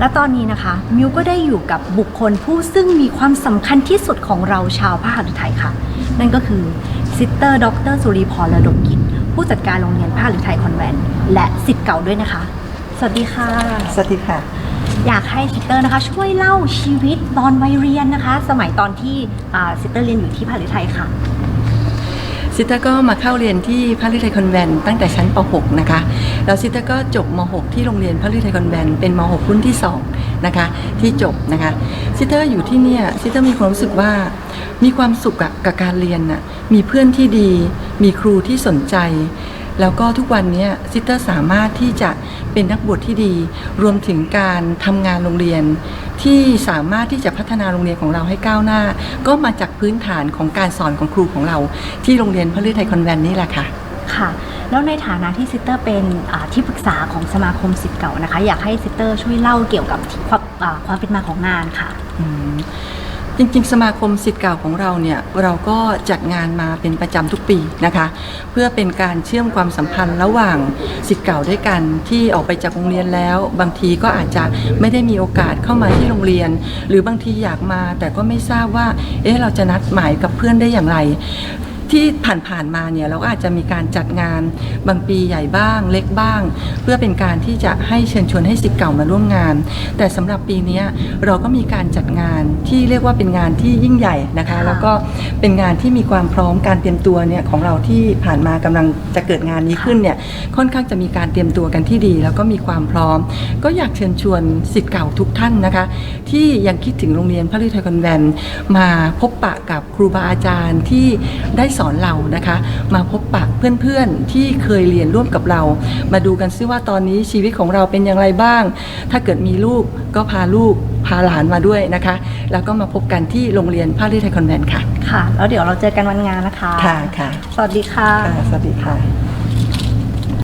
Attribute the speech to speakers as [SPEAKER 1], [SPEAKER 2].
[SPEAKER 1] และตอนนี้นะคะมิวก็ได้อยู่กับบุคคลผู้ซึ่งมีความสำคัญที่สุดของเราชาวพหฤทัยค่ะ นั่นก็คือซิสเตอร์ดรสุริพรระดมกิจผู้จัดการโรงเรียนพหฤทัยคอนแวนต์และสิทธิ์เก่าด้วยนะคะ สวัสดีค่ะ
[SPEAKER 2] สวัสดีค่ะ
[SPEAKER 1] อยากให้ซิสเตอร์นะคะช่วยเล่าชีวิตตอนวัยเรียนนะคะ สมัยตอนที่อ่าซิสเตอร์เรียนอยู่ที่พหฤทัยค่ะ
[SPEAKER 2] ซิสเตอร์ก็มาเข้าเรียนที่พระฤทัยคอนแวนต์ตั้งแต่ชั้นป .6 นะคะแล้วซิสเตอร์ก็จบม .6 ที่โรงเรียนพระฤทัยคอนแวนต์เป็นม .6 รุ่นที่2นะคะที่จบนะคะซิสเตอร์อยู่ที่เนี่ยซิสเตอร์มีความรู้สึกว่ามีความสุขกับการเรียนน่ะมีเพื่อนที่ดี มีครูที่สนใจ แล้วก็ทุกวันเนี้ซิสเตอร์สามารถที่จะเป็นนักบวชที่ดี รวมถึงการทำงานโรงเรียน ที่สามารถที่จะพัฒนาโรงเรียนของเราให้ก้าวหน้า ก็มาจากพื้นฐานของการสอนของครูของเรา ที่โรงเรียนพระฤทัยคอนแวนต์นี่แหละค่ะ
[SPEAKER 1] ค่ะแล้วในฐานะที่ซิสเตอร์เป็นอ่าที่ปรึกษาของสมาคมสิทธิ์เก่านะคะ อยากให้ซิสเตอร์ช่วยเล่าเกี่ยวกับความอ่าความเป็นมาของงานค่ะ
[SPEAKER 2] อืม จริงๆ สมาคมสิทธิ์เก่าของเราเนี่ยเราก็จัดงานมาเป็นประจำทุกปีนะคะ เพื่อเป็นการเชื่อมความสัมพันธ์ระหว่างสิทธิ์เก่าด้วยกันที่ออกไปจากโรงเรียนแล้ว บางทีก็อาจจะไม่ได้มีโอกาสเข้ามาที่โรงเรียน หรือบางทีอยากมาแต่ก็ไม่ทราบว่าเอ๊ะเราจะนัดหมายกับเพื่อนได้อย่างไร ที่ผ่านๆมาเนี่ยเราก็อาจจะมีการจัดงานบางปีใหญ่บ้าง เล็กบ้าง เพื่อเป็นการที่จะให้เชิญชวนให้สิทธิ์เก่ามาร่วมงาน แต่สำหรับปีเนี้ยเราก็มีการจัดงานที่เรียกว่าเป็นงานที่ยิ่งใหญ่นะคะ
[SPEAKER 1] ค่ะ
[SPEAKER 2] แล้วก็เป็นงานที่มีความพร้อมการเตรียมตัวเนี่ยของเราที่ผ่านมากำลังจะเกิดงานนี้ขึ้นเนี่ยค่อนข้างจะมีการเตรียมตัวกันที่ดี แล้วก็มีความพร้อม ก็อยากเชิญชวนสิทธิ์เก่าทุกท่านนะคะ ที่ยังคิดถึงโรงเรียนพระฤทัยคอนแวนต์มาพบปะกับครูบาอาจารย์ที่ได้สอนเรานะคะ มาพบปะเพื่อนๆที่เคยเรียนร่วมกับเรา มาดูกันซิว่าตอนนี้ชีวิตของเราเป็นอย่างไรบ้าง ถ้าเกิดมีลูกก็พาลูกพาหลานมาด้วยนะคะ แล้วก็มาพบกันที่โรงเรียนพระฤทัยคอนแวนต์ค่ะ
[SPEAKER 1] ค่ะ แล้วเดี๋ยวเราเจอกันวันงานนะคะ
[SPEAKER 2] ค่ะค่ะ
[SPEAKER 1] สวัสดีค่ะ
[SPEAKER 2] ค่ะสวัสดีค่ะ